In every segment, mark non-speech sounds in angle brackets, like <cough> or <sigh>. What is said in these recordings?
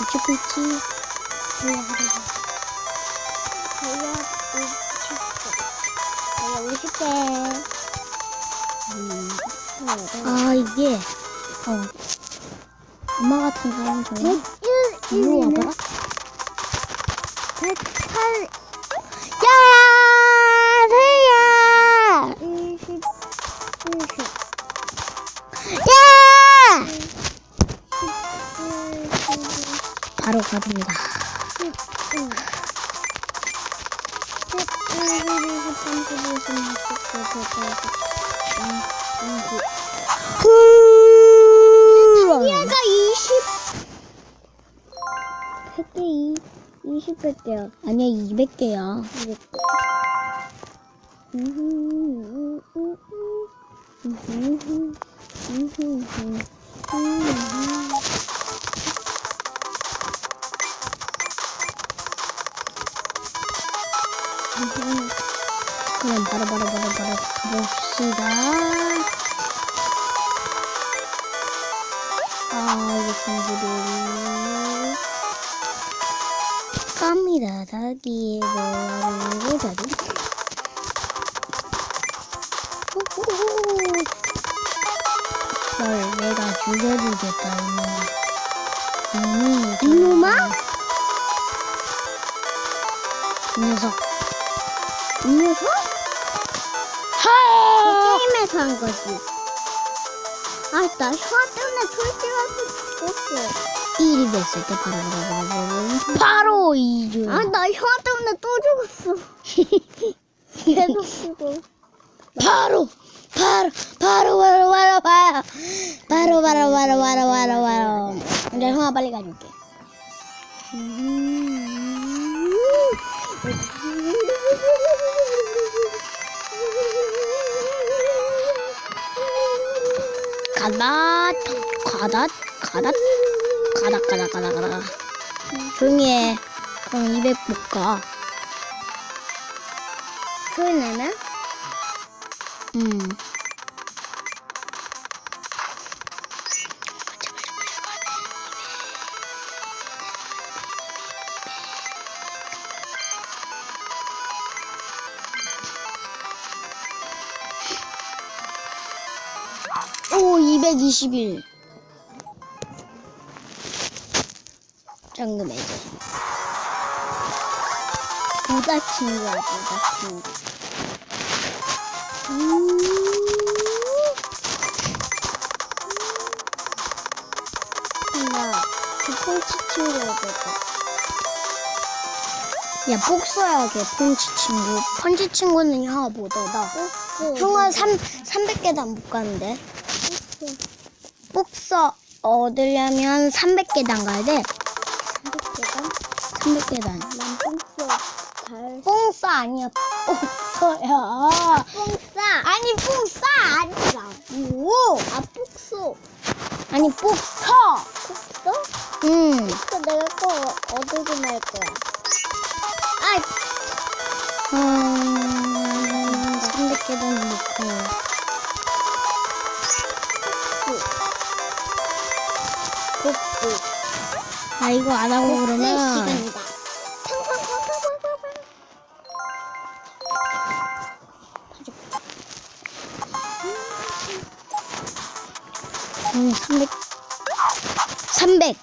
부치부치 올라가자. 달려 50개. 달려 50개. 음, 아 이게. 어. 엄마 같은 사람 중에 101, 이거 1위는 와봐라 108, 가봅니다. 얘가 20 100개 20개 아니야 200개야. 200개. 그럼 바로 바로 바로 바로 봅시다 아 이거 공부를 깝니다 다기에 뭐를 가지고 거지. 아, 나 혀아 때문에 솔직하게 죽었어. 1이 됐을 때 바로 바로 바로 바로 2주 아, 나 혀아 때문에 또 죽었어. <laughs> 계속 죽어. 바로 바로 바로 바로 바로 바로 바로 바로 바로 바로 바로 바로 이제 형아 빨리 가줄게 가다 가다 가다 가다 가다 가다 가다 조용히 해 그럼 200 못 가. 소리 내면? 음. 오, 221. 잠금 해제. 부자 친구야, 부자 친구. 되다. 야, 복서야, 걔 펀치 친구. 펀치 친구는 형아 못 얻어. 형아 3, 300계단 못 가는데. 복서 얻으려면 300계단 가야 돼. 300개가? 300계단. 난 폰치 잘. 뽕싸 아니야, 뽕서야. 뽕싸! 아니, 뽕싸 아니라고. 아, 폭소. 아니, 복서. 폭소? 응. 또 내가 꼭 얻으긴 할 거야. 아, 음, 300계단 놓고. 복수. 아, 이거 안 하고 그러면. 시간이다. 팡팡팡팡팡팡. 음, 300. 300.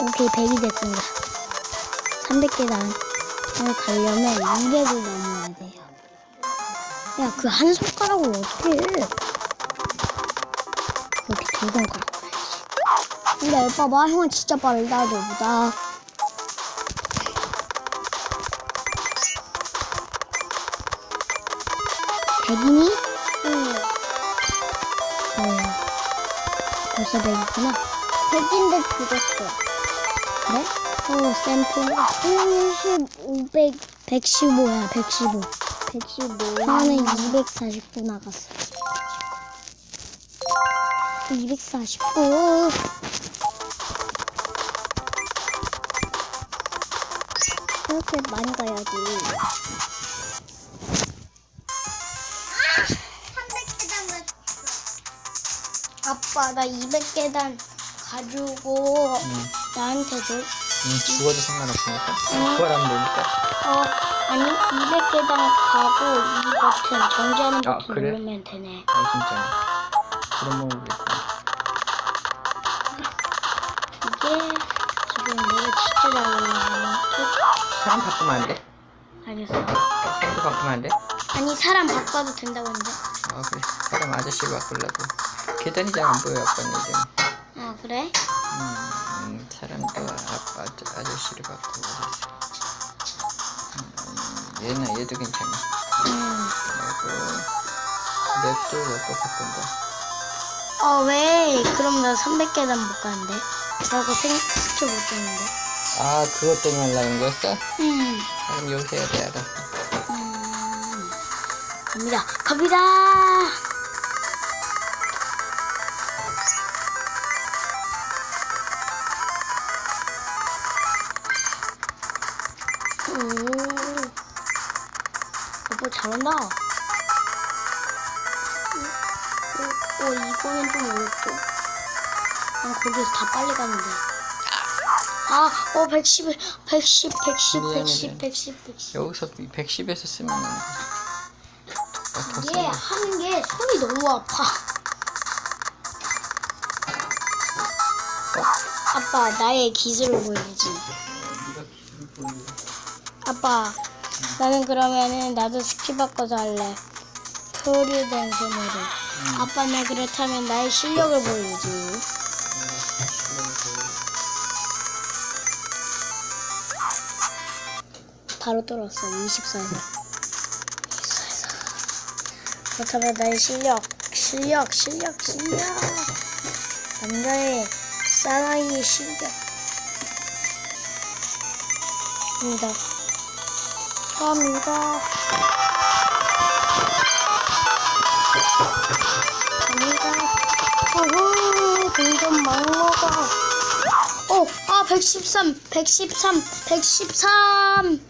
오케이, 100이 됐습니다. 300계단을 가려면 200을 넘어야 돼요. 야, 그 한 손가락을 어떻게 해? 그렇게 두 손가락. 근데 봐봐, 형은 진짜 빠르다, 너보다. 백이니? 응. 어. 벌써 백이구나. 백인데 죽었어. 그래? 어, 샘플. 1 500, 115야 115 115. 나는 249 나갔어 249 이렇게 많이 가야지. 300계단 아빠 나 200계단 가지고 응. 나한테 줘 응, 죽어도 상관없으니까. 부활하면 되니까. 어, 아니 200계단 가고 이 버튼 정지하는 아, 버튼 그래? 누르면 되네. 아, 진짜. 방법이 있구나. 이게 지금 내가 진짜 잘 올라가는 사람 바꾸면 안 돼? 알겠어. 사람도 바꾸면 안 돼? 아니 사람 바꿔도 된다고 했는데. 아, 그래. 사람 아저씨로 바꾸려고. 계단이 잘 안 보여, 아빠는 이제. 아 그래? 음, 아저- 아저씨로 바꾸고. 음, 얘는, 얘도 괜찮아. 응. 그리고, 맵도 몇번 바꾼다. 어 왜? 그럼 나 300계단 못 가는데. 라고 생 스킬 못 줬는데. 아, 그것 때문에 하려는 거였어? 음. 그럼 여기서 해야 돼, 알아. 음. 갑니다. 갑니다. 오. 오빠 잘한다. 오, 오, 이거는 좀 어렵죠? 난 거기서 다 빨리 가는데. 아, 어, 110, 110, 110, 미안해, 110, 미안해. 110, 110. 여기서 110에서 쓰면 어, 더 이게 쓰 하는 게 손이 너무 아파. 아빠, 나의 기술을 보여주지. 아빠, 나는 그러면은 나도 스킬 바꿔서 할래. 표류된 손으로. 아빠, 나 그렇다면 나의 실력을 보여주지. 바로 떨었어. 24에서. 24에서. 그렇다면 나의 실력, 실력, 실력, 실력. 남자의 사나이의 실력. 입니다. 갑니다. 갑니다. 우후, 동전 막 먹어. 어, 아, 113, 113, 113.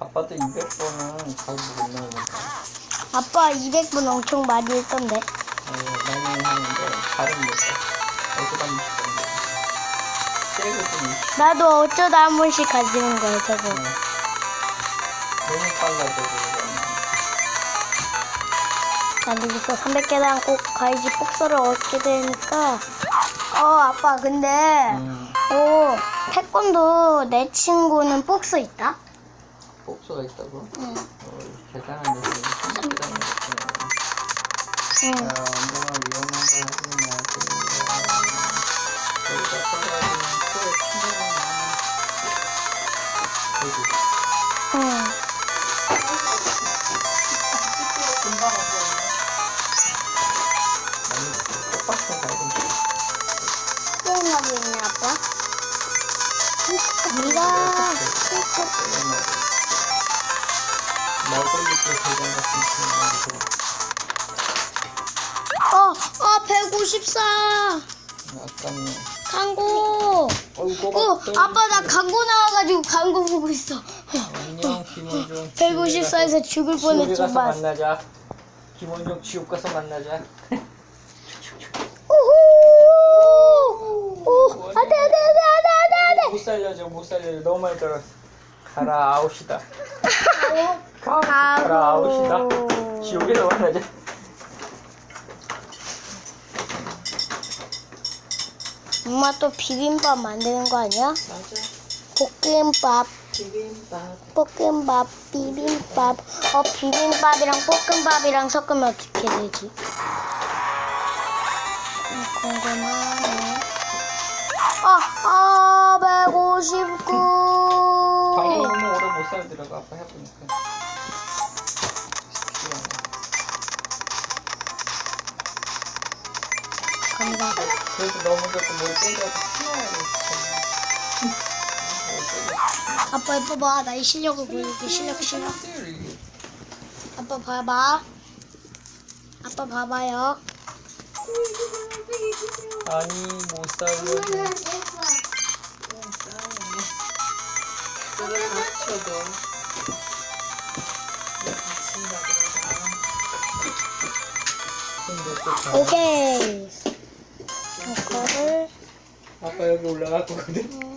아빠도 200번은 잘 모르는 아빠 200분 엄청 많이 했던데. 어, 많이 하는데 잘은 못해. 있어. 나도 어쩌다 한 번씩 가지는 거야, 저거. 너무 빨라져서 난 여기서 300계단 꼭 가야지 복서를 얻게 되니까. 어, 아빠, 근데, 음, 어, 태권도 내 친구는 복서 있다? 복수가 있다고? 응. 어, 대단한 녀석이 응. 야, 엄마가 위험한 거 하지 마세요. 여기다 떨어지면 코에 침이 여기. 응. 어, 어, 154. 아깝네. 광고. 어, 아빠, 나 광고 나와가지고 광고 보고 있어. 안녕, 김원중. <laughs> 154에서 죽을 뻔했지만. 만나자. 김원중 지옥 가서 만나자. 우후! 오, 안 돼, 안 돼, 안 돼, 안 돼, 안 돼, 안못 살려줘, 못 살려줘. 너무 많이 떨어. 가라 아웃이다. 돼. 가, 가라 아웃이다. 지옥에서 만나자. 엄마 또 비빔밥 만드는 거 아니야? 맞아. 볶음밥, 비빔밥. 볶음밥, 비빔밥. 어, 비빔밥이랑 볶음밥이랑 섞으면 어떻게 되지? 음, 궁금하네. 아, 아, 159. 너무 오래 못 살더라고 아빠 해보니까. 그래도 너무 자꾸 뭘 때려도 피해야 돼. 뭘 때려. 아빠 예뻐 봐. 나의 실력을 보여줄게. 실력 실력. 아빠 봐봐. 아빠 봐봐요. 아니 못 살려 그래 다쳐도 다친다 그러잖아 오케이. 이거를 아빠 여기 올라갈 거거든